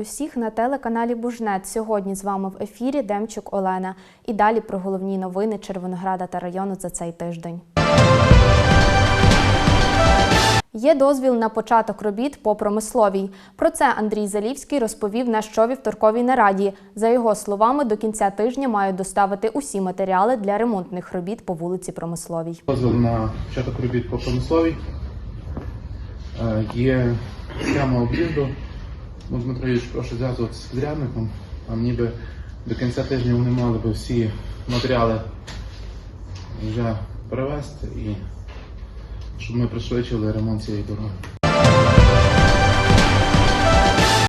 Усіх на телеканалі Бужнет. Сьогодні з вами в ефірі Демчук Олена. І далі про головні новини Червонограда та району за цей тиждень. Є дозвіл на початок робіт по промисловій. Про це Андрій Залівський розповів на щовівторковій нараді. За його словами, до кінця тижня мають доставити усі матеріали для ремонтних робіт по вулиці Промисловій. Дозвіл на початок робіт по промисловій. Е, Є схема об'їзду. Ну, Дмитро Юрійович, прошу зв'язуватися з підрядником. Там ніби до кінця тижня вони мали би всі матеріали вже перевезти і щоб ми пришвидшили ремонт цієї дороги.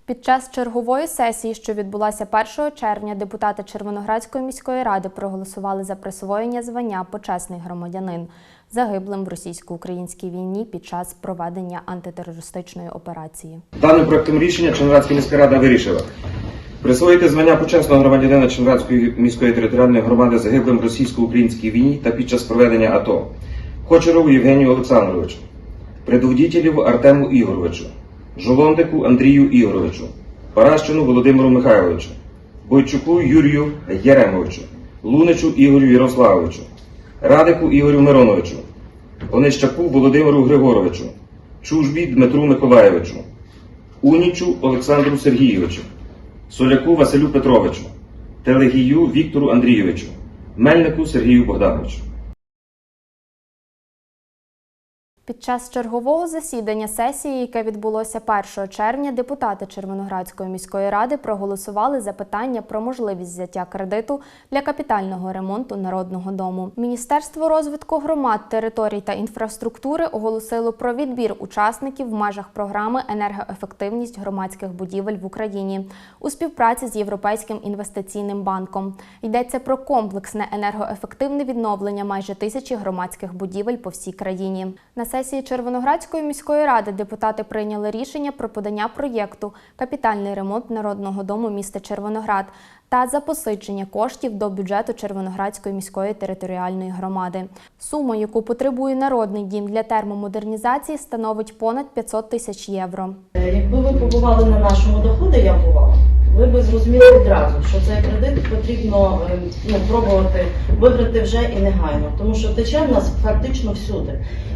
Під час чергової сесії, що відбулася 1 червня, депутати Червоноградської міської ради проголосували за присвоєння звання почесний громадянин загиблим в російсько-українській війні під час проведення антитерористичної операції. Даним проектом рішення Черніградська міська рада вирішила присвоїти звання почесного громадянина Черніградської міської територіальної громади загиблим в російсько-українській війні та під час проведення АТО Хочерову Євгенію Олександровичу, предводітелєву Артему Ігоровичу, Жолондику Андрію Ігоровичу, Паращину Володимиру Михайловичу, Бойчуку Юрію Яремовичу, Луничу Ігорю Ярославовичу, Радику Ігорю Мироновичу, Онищаку Володимиру Григоровичу, Чужбі Дмитру Миколаєвичу, Унічу Олександру Сергійовичу, Соляку Василю Петровичу, Телегію Віктору Андрійовичу, Мельнику Сергію Богдановичу. Під час чергового засідання сесії, яке відбулося 1 червня, депутати Червоноградської міської ради проголосували за питання про можливість взяття кредиту для капітального ремонту народного дому. Міністерство розвитку громад, територій та інфраструктури оголосило про відбір учасників в межах програми енергоефективність громадських будівель в Україні у співпраці з Європейським інвестиційним банком. Йдеться про комплексне енергоефективне відновлення майже тисячі громадських будівель по всій країні. На сесії Червоноградської міської ради депутати прийняли рішення про подання проєкту Капітальний ремонт народного дому міста Червоноград та запосичення коштів до бюджету Червоноградської міської територіальної громади. Сума, яку потребує народний дім для термомодернізації, становить понад 500 тисяч євро. Е, Якби ви побували на нашому доході, я бувала, ви б зрозуміли відразу, що цей кредит потрібно е, ну, пробувати вибрати вже і негайно, тому що тече в нас фактично всюди.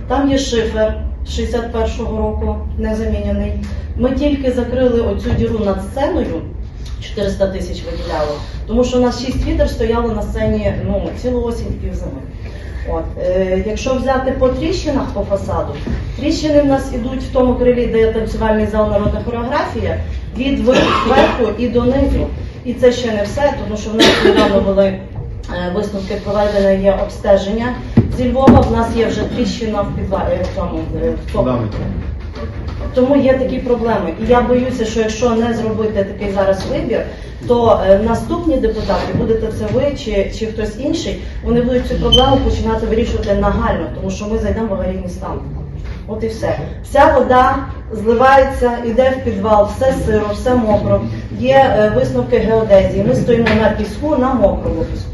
Там є шифер 61-го року, не заміняний. Ми тільки закрили оцю діру над сценою. 400 тисяч виділяли, тому що у нас 6 відер стояло на сцені ну, цілу осінь півзими. От, е, якщо взяти по тріщинах по фасаду, тріщини в нас ідуть в тому крилі, де танцювальний зал народна хореографія, від верху і донизу. І це ще не все, тому що в нас недавно були е, висновки проведення є обстеження зі Львова. В нас є вже тріщина в підвалі в цьому е, в цьому. Тому є такі проблеми. І я боюся, що якщо не зробити такий зараз вибір, то е, наступні депутати, будете це ви чи, чи хтось інший, вони будуть цю проблему починати вирішувати нагально, тому що ми зайдемо в аварійний стан. От і все. Вся вода зливається, йде в підвал, все сиро, все мокро. Є е, висновки геодезії. Ми стоїмо на піску, на мокрому піску.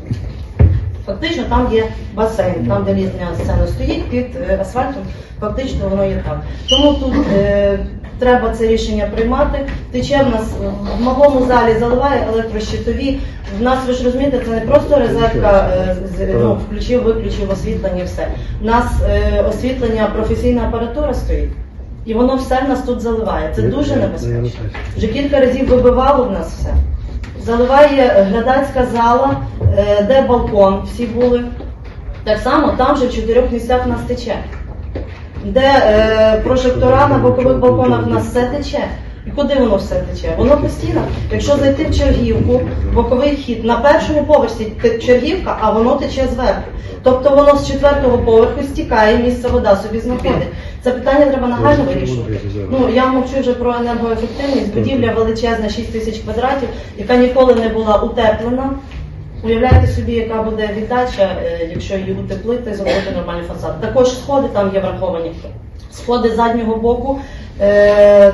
Фактично там є басейн, там де лізня сцена стоїть під е, асфальтом, фактично воно є так. Тому тут е, треба це рішення приймати. Тече в нас е, в малому залі заливає електрощитові. В нас ви ж розумієте, це не просто розетка е, ну, включив, виключив освітлення, все. У нас е, освітлення, професійна апаратура стоїть. І воно все в нас тут заливає. Це дуже небезпечно. Вже кілька разів вибивало в нас все. Заливає глядацька зала, е, де балкон всі були. Так само там же в чотирьох місцях нас тече. Де е, прожектора на бокових балконах нас все тече. І куди воно все тече? Воно постійно. Якщо зайти в Чергівку, боковий хід, на першому поверсі Чергівка, а воно тече зверху. Тобто воно з четвертого поверху стікає, місце вода собі знаходить. Це питання треба нагально вирішувати. Ну я мовчу вже про енергоефективність. Будівля величезна, 6 тисяч квадратів, яка ніколи не була утеплена. Уявляєте собі, яка буде віддача, е, якщо її утеплити, зробити нормальний фасад. Також сходи там є враховані. Сходи заднього боку,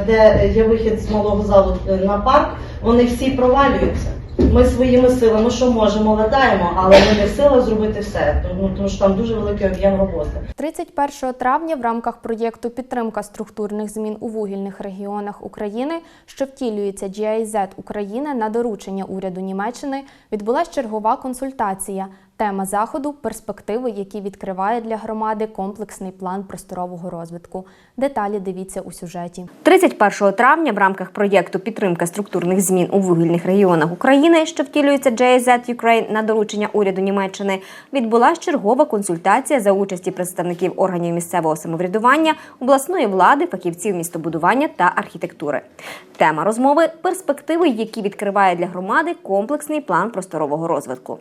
де є вихід з малого залу е, на парк, вони всі провалюються. Ми своїми силами, що можемо, ладаємо, але ми не в силах зробити все, тому, тому що там дуже великий об'єм роботи. 31 травня в рамках проєкту Підтримка структурних змін у вугільних регіонах України, що втілюється GIZ України на доручення уряду Німеччини, відбулася чергова консультація. Тема заходу перспективи, які відкриває для громади комплексний план просторового розвитку. Деталі дивіться у сюжеті. 31 травня в рамках проєкту підтримка структурних змін у вугільних регіонах України, що втілюється GIZ Ukraine на доручення уряду Німеччини, відбулася чергова консультація за участі представників органів місцевого самоврядування, обласної влади, фахівців містобудування та архітектури. Тема розмови перспективи, які відкриває для громади комплексний план просторового розвитку.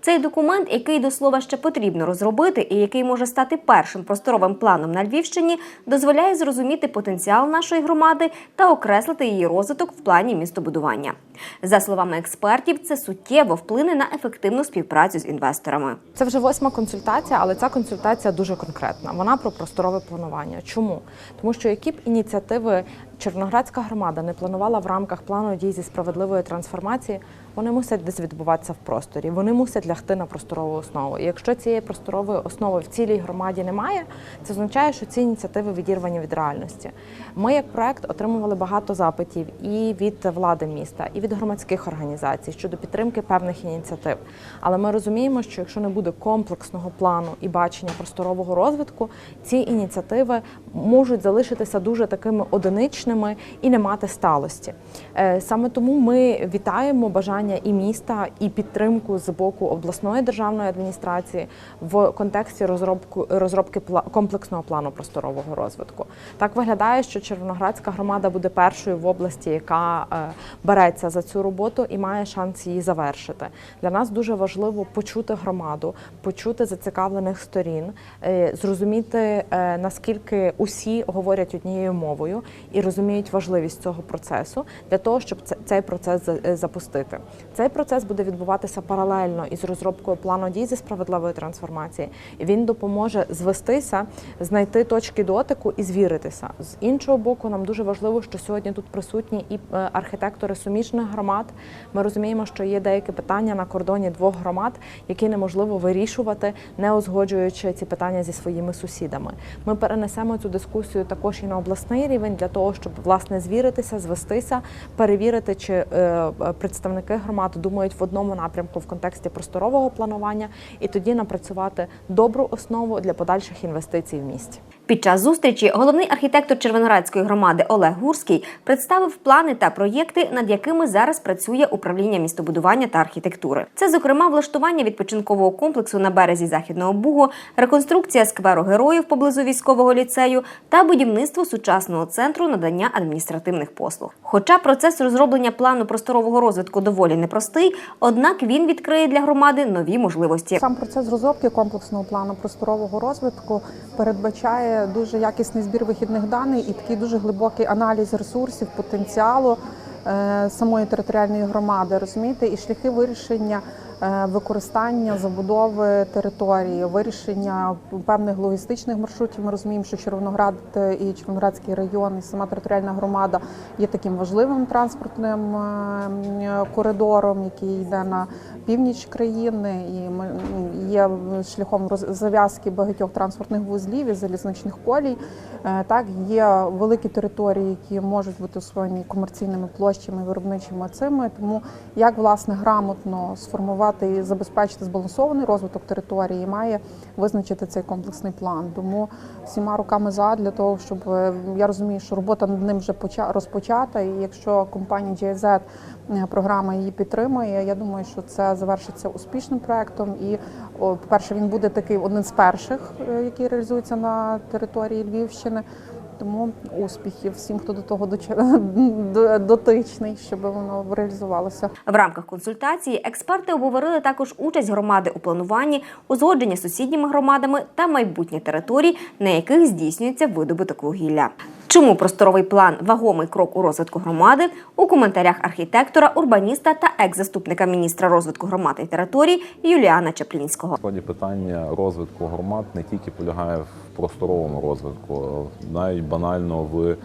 Цей документ, який до слова ще потрібно розробити, і який може стати першим просторовим планом на Львівщині, дозволяє зрозуміти потенціал нашої громади та окреслити її розвиток в плані містобудування. За словами експертів, це суттєво вплине на ефективну співпрацю з інвесторами. Це вже восьма консультація, але ця консультація дуже конкретна. Вона про просторове планування. Чому? Тому що які б ініціативи Червоноградська громада не планувала в рамках плану дій зі справедливої трансформації, вони мусять десь відбуватися в просторі. Вони мусять лягти на просторову основу. І якщо цієї просторової основи в цілій громаді немає, це означає, що ці ініціативи відірвані від реальності. Ми, як проект, отримували багато запитів і від влади міста, і від громадських організацій щодо підтримки певних ініціатив. Але ми розуміємо, що якщо не буде комплексного плану і бачення просторового розвитку, ці ініціативи можуть залишитися дуже такими одиничними і не мати сталості. Е, Саме тому ми вітаємо бажання і міста, і підтримку з боку обласної державної адміністрації в контексті розробку розробки комплексного плану просторового розвитку. Так виглядає, що Червоноградська громада буде першою в області, яка е, береться за цю роботу і має шанс її завершити. Для нас дуже важливо почути громаду, почути зацікавлених сторін, е, зрозуміти наскільки усі говорять однією мовою і розуміють важливість цього процесу для того, щоб цей процес е, запустити. Цей процес буде відбуватися паралельно із розробкою плану дій зі справедливої трансформації. Він допоможе звестися, знайти точки дотику і звіритися. З іншого боку, нам дуже важливо, що сьогодні тут присутні і е, архітектори суміжних громад. Ми розуміємо, що є деякі питання на кордоні двох громад, які неможливо вирішувати, не узгоджуючи ці питання зі своїми сусідами. Ми перенесемо цю дискусію також і на обласний рівень для того, щоб власне звіритися, звестися, перевірити, чи е, е, представники громад думають в одному напрямку в контексті просторового планування, і тоді напрацювати добру основу для подальших інвестицій в місті. Під час зустрічі головний архітектор Червоноградської громади Олег Гурський представив плани та проєкти, над якими зараз працює управління містобудування та архітектури. Це, зокрема, влаштування відпочинкового комплексу на березі Західного Бугу, реконструкція скверу героїв поблизу військового ліцею та будівництво сучасного центру надання адміністративних послуг. Хоча процес розроблення плану просторового розвитку доволі непростий, однак він відкриє для громади нові можливості. Сам процес розробки комплексного плану просторового розвитку передбачає дуже якісний збір вихідних даних і такий дуже глибокий аналіз ресурсів, потенціалу е, самої територіальної громади, розумієте, і шляхи вирішення використання забудови території, вирішення певних логістичних маршрутів. Ми розуміємо, що Червоноград е, і Червоноградський район, і сама територіальна громада є таким важливим транспортним е, коридором, який йде на північ країни, і є шляхом зав'язки багатьох транспортних вузлів і залізничних колій. Е, Так, є великі території, які можуть бути освоєні комерційними площами, виробничими цими. Тому як власне грамотно сформувати і забезпечити збалансований розвиток території, має визначити цей комплексний план. Тому всіма руками за для того, щоб е, я розумію, що робота над ним вже поча- розпочата. І якщо компанія GIZ е, програма її підтримує, я думаю, що це завершиться успішним проектом. І по-перше, він буде такий один з перших, е, який реалізується на території Львівщини. Тому успіхів всім, хто до того до- дотичний, щоб воно реалізувалося. В рамках консультації експерти обговорили також участь громади у плануванні, узгодження з сусідніми громадами та майбутні територій, на яких здійснюється видобуток вугілля. Чому просторовий план вагомий крок у розвитку громади? У коментарях архітектора, урбаніста та екс-заступника міністра розвитку громад і територій Юліана Чаплінського. Насправді питання розвитку громад не тільки полягає в просторовому розвитку, навіть банально в е,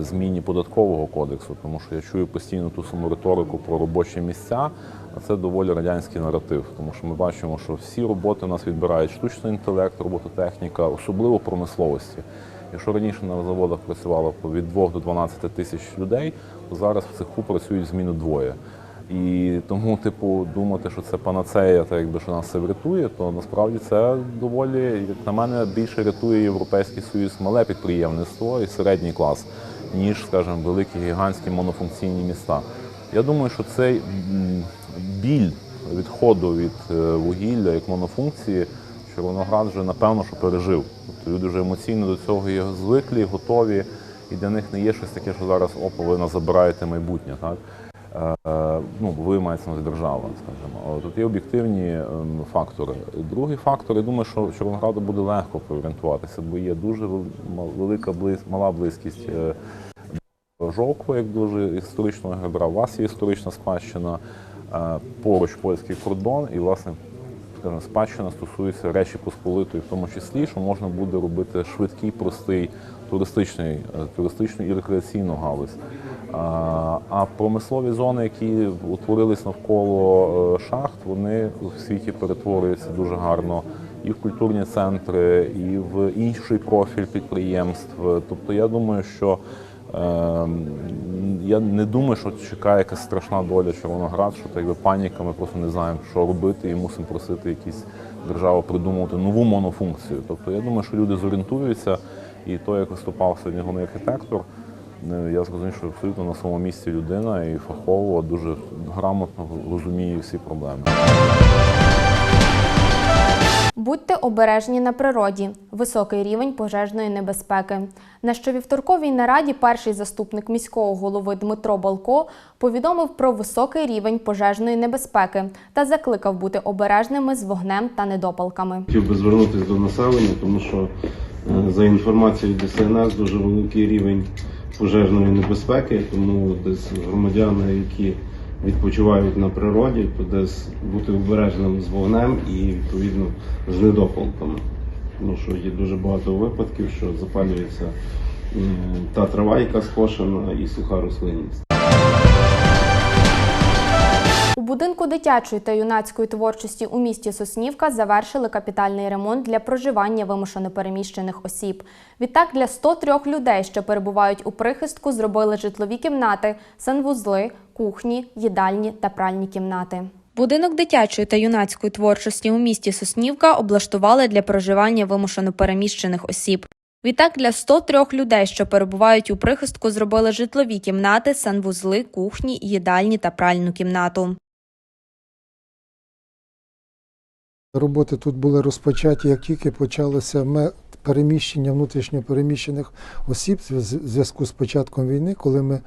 зміні податкового кодексу, тому що я чую постійно ту саму риторику про робочі місця, а це доволі радянський наратив, тому що ми бачимо, що всі роботи у нас відбирають штучний інтелект, робототехніка, особливо промисловості. Якщо раніше на заводах працювало від 2 до 12 тисяч людей, то зараз в цеху працюють зміну двоє. І тому, типу, думати, що це панацея, та якби що нас все врятує, то насправді це доволі, як на мене, більше рятує Європейський Союз мале підприємництво і середній клас, ніж, скажімо, великі гігантські монофункційні міста. Я думаю, що цей біль відходу від е, вугілля як монофункції Червоноград вже напевно що пережив. Люди вже емоційно до цього є звиклі, готові, і для них не є щось таке, що зараз опа, ви забираєте майбутнє. Так? Е, ну, ви мається на держава, скажімо. Тут є об'єктивні ем, фактори. Другий фактор, я думаю, що Червонограду буде легко переорієнтуватися, бо є дуже велика мала близькість е, Жовква, як дуже історичного гебра. У вас є історична спадщина, е, поруч польський кордон, і, власне, скажімо, спадщина стосується Речі Посполитої, в тому числі, що можна буде робити швидкий, простий туристичний, е, туристичну і рекреаційну галузь. А, промислові зони, які утворились навколо е, шахт, вони в світі перетворюються дуже гарно і в культурні центри, і в інший профіль підприємств. Тобто, я думаю, що Я не думаю, що чекає якась страшна доля Червоноград, що так якби паніка, ми просто не знаємо, що робити, і мусимо просити якісь держава придумувати нову монофункцію. Тобто я думаю, що люди зорієнтуються, і то, як виступав сьогодні головний архітектор, е, я зрозумів, що абсолютно на своєму місці людина і фахово дуже грамотно розуміє всі проблеми. Будьте обережні на природі. Високий рівень пожежної небезпеки. На щовівторковій нараді перший заступник міського голови Дмитро Балко повідомив про високий рівень пожежної небезпеки та закликав бути обережними з вогнем та недопалками. Хотів би звернутися до населення, тому що е, за інформацією ДСНС дуже великий рівень пожежної небезпеки, тому десь громадяни, які відпочивають на природі, то десь бути обережним з вогнем і відповідно з недопалками. Тому що є дуже багато випадків, що запалюється та трава, яка скошена, і суха рослинність. У будинку дитячої та юнацької творчості у місті Соснівка завершили капітальний ремонт для проживання вимушено переміщених осіб. Відтак для 103 людей, що перебувають у прихистку, зробили житлові кімнати, санвузли, кухні, їдальні та пральні кімнати. Будинок дитячої та юнацької творчості у місті Соснівка облаштували для проживання вимушено переміщених осіб. Відтак для 103 людей, що перебувають у прихистку, зробили житлові кімнати, санвузли, кухні, їдальні та пральну кімнату. Роботи тут були розпочаті, як тільки почалося переміщення внутрішньо переміщених осіб в зв'язку з початком війни, коли ми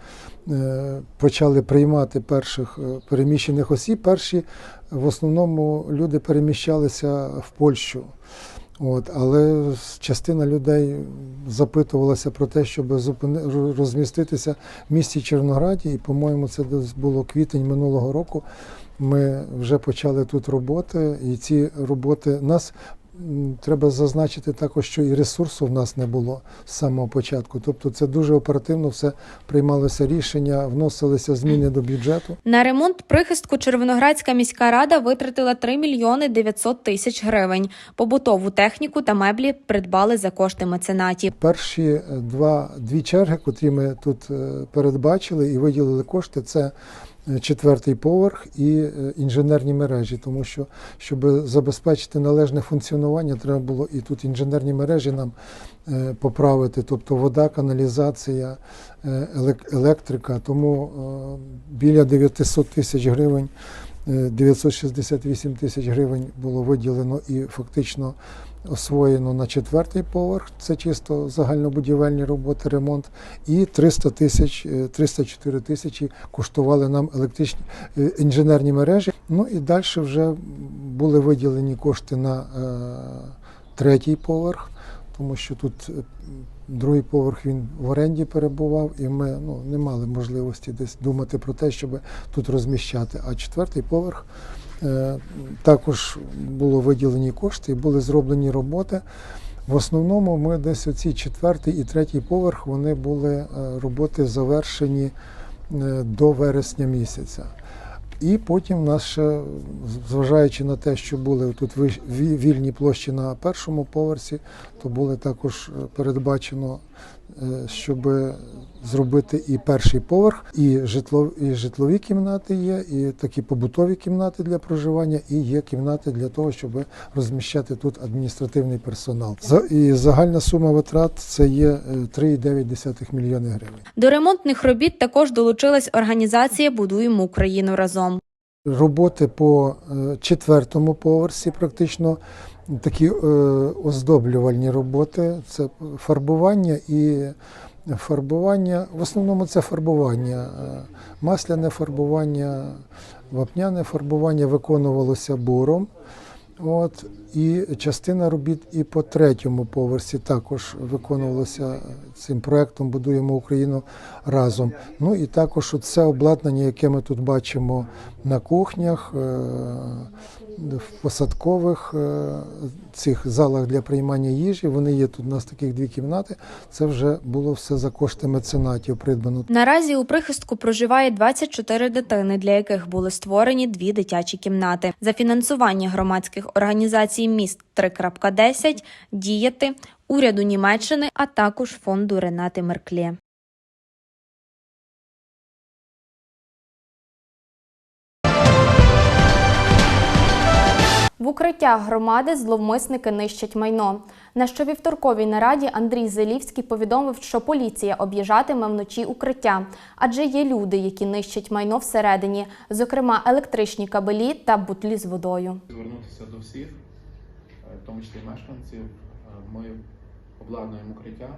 е, почали приймати перших е, переміщених осіб, перші в основному люди переміщалися в Польщу. От, але частина людей запитувалася про те, щоб зупини- розміститися в місті Червонограді, і, по-моєму, це десь було квітень минулого року. Ми вже почали тут роботи, і ці роботи нас треба зазначити також, що і ресурсу в нас не було з самого початку. Тобто, це дуже оперативно все приймалося рішення, вносилися зміни до бюджету. На ремонт прихистку Червоноградська міська рада витратила 3 мільйони 900 тисяч гривень. Побутову техніку та меблі придбали за кошти меценатів. Перші два, дві черги, котрі ми тут е, передбачили і виділили кошти, це четвертий поверх і е, інженерні мережі, тому що щоб забезпечити належне функціонування, треба було і тут інженерні мережі нам е, поправити, тобто вода, каналізація, е, електрика. Тому біля 900 тисяч гривень. е, 968 тисяч гривень було виділено і фактично освоєно на четвертий поверх. Це чисто загальнобудівельні роботи, ремонт. І 300 тисяч, е, 304 тисячі коштували нам електричні е, інженерні мережі. Ну і далі вже були виділені кошти на е, третій поверх, тому що тут е, другий поверх він в оренді перебував, і ми ну, не мали можливості десь думати про те, щоб тут розміщати. А четвертий поверх е, також було виділені кошти і були зроблені роботи. В основному ми десь оці четвертий і третій поверх вони були е, роботи завершені е, до вересня місяця. І потім нас ще, зважаючи на те, що були тут вільні площі на першому поверсі, то були також е, передбачено, щоб зробити і перший поверх, і, житло, і житлові кімнати є, і такі побутові кімнати для проживання, і є кімнати для того, щоб розміщати тут адміністративний персонал. І загальна сума витрат це є е, 3,9 мільйони гривень. До ремонтних робіт також долучилась організація Будуємо Україну разом. роботи по е, четвертому поверсі, практично такі е, оздоблювальні роботи. Це фарбування і фарбування. В основному це фарбування, е, масляне фарбування, вапняне фарбування виконувалося буром. От, і частина робіт і по третьому поверсі також виконувалося цим проектом Будуємо Україну разом. Ну і також це обладнання, яке ми тут бачимо на кухнях, е, в посадкових е, цих залах для приймання їжі. Вони є тут у нас таких дві кімнати. Це вже було все за кошти меценатів придбано. Наразі у прихистку проживає 24 дитини, для яких були створені дві дитячі кімнати. За фінансування громадських організацій міст 3.10, діяти, уряду Німеччини, а також фонду Ренати Мерклє. В укриттях громади зловмисники нищать майно. На щовівторковій нараді Андрій Зелівський повідомив, що поліція об'їжджатиме вночі укриття, адже є люди, які нищать майно всередині, зокрема електричні кабелі та бутлі з водою. Звернутися до всіх, в тому числі мешканців. Е, Ми обладнуємо укриття,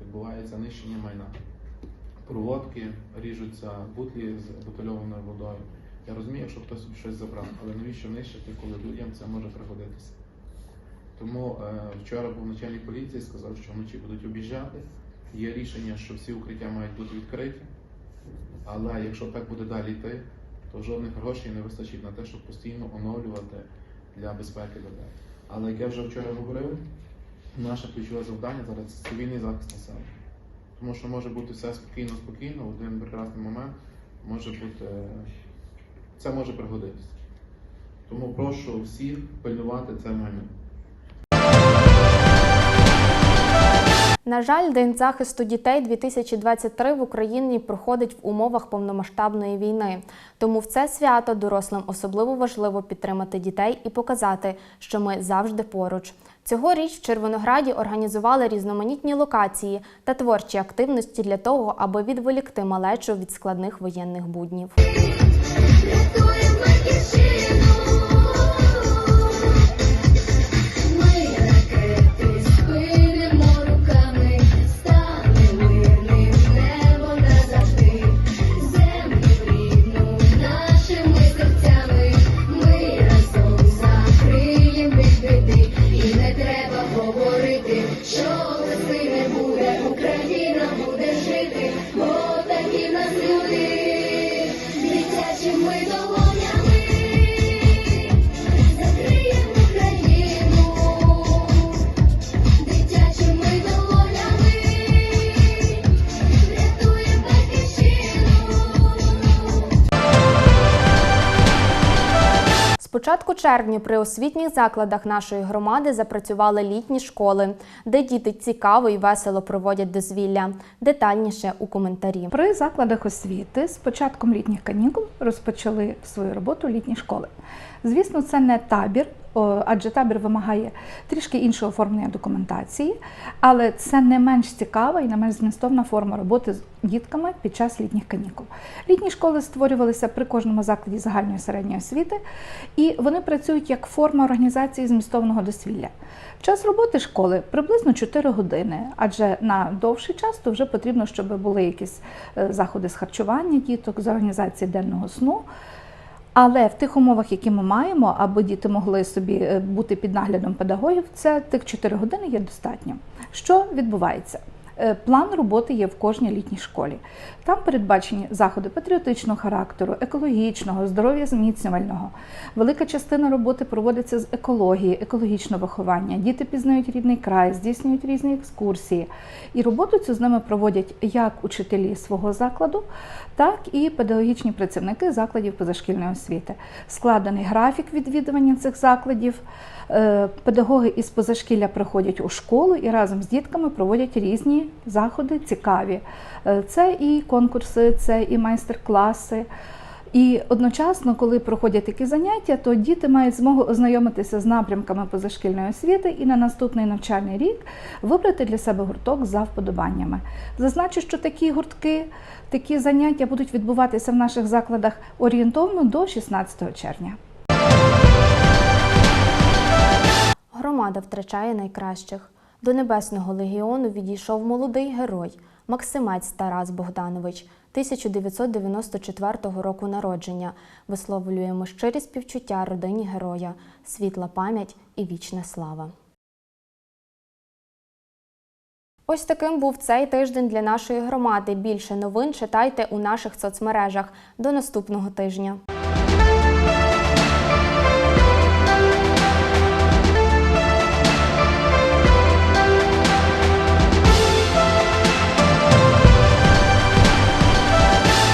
відбувається нищення майна. Проводки ріжуться бутлі з бутильованою водою. Я розумію, якщо хтось щось забрав, але навіщо нищити, коли людям це може пригодитися. Тому е, вчора був начальник поліції, сказав, що вночі будуть об'їжджати. Є рішення, що всі укриття мають бути відкриті. Але якщо так буде далі йти, то жодних грошей не вистачить на те, щоб постійно оновлювати для безпеки людей. Але як я вже вчора говорив, наше ключове завдання зараз це цивільний захист населення. Тому що може бути все спокійно, спокійно, в один прекрасний момент може бути це може пригодитися. Тому прошу всіх пильнувати це майно. На жаль, День захисту дітей 2023 в Україні проходить в умовах повномасштабної війни. Тому в це свято дорослим особливо важливо підтримати дітей і показати, що ми завжди поруч. Цьогоріч в Червонограді організували різноманітні локації та творчі активності для того, аби відволікти малечу від складних воєнних буднів. Рятуємо червня при освітніх закладах нашої громади запрацювали літні школи, де діти цікаво і весело проводять дозвілля. Детальніше у коментарі. При закладах освіти з початком літніх канікул розпочали свою роботу літні школи. Звісно, це не табір, адже табір вимагає трішки іншого оформлення документації, але це не менш цікава і не менш змістовна форма роботи з дітками під час літніх канікул. Літні школи створювалися при кожному закладі загальної середньої освіти, і вони працюють як форма організації змістовного дозвілля. Час роботи школи приблизно 4 години, адже на довший час то вже потрібно, щоб були якісь е, заходи з харчування діток, з організації денного сну. Але в тих умовах, які ми маємо, аби діти могли собі е, бути під наглядом педагогів, це тих 4 години є достатньо. Що відбувається? Е, План роботи є в кожній літній школі. Там передбачені заходи патріотичного характеру, екологічного, здоров'я зміцнювального. Велика частина роботи проводиться з екології, екологічного виховання. Діти пізнають рідний край, здійснюють різні екскурсії. І роботу цю з ними проводять як учителі свого закладу, так і педагогічні працівники закладів позашкільної освіти. Складений графік відвідування цих закладів. Е, Педагоги із позашкілля приходять у школу і разом з дітками проводять різні заходи цікаві. Е, Це і конкурси, це і майстер-класи. І одночасно, коли проходять такі заняття, то діти мають змогу ознайомитися з напрямками позашкільної освіти і на наступний навчальний рік вибрати для себе гурток за вподобаннями. Зазначу, що такі гуртки, такі заняття будуть відбуватися в наших закладах орієнтовно до 16 червня. Громада втрачає найкращих. До Небесного легіону відійшов молодий герой Максимець Тарас Богданович, 1994 року народження. Висловлюємо щирі співчуття родині героя, світла пам'ять і вічна слава. Ось таким був цей тиждень для нашої громади. Більше новин читайте у наших соцмережах. До наступного тижня.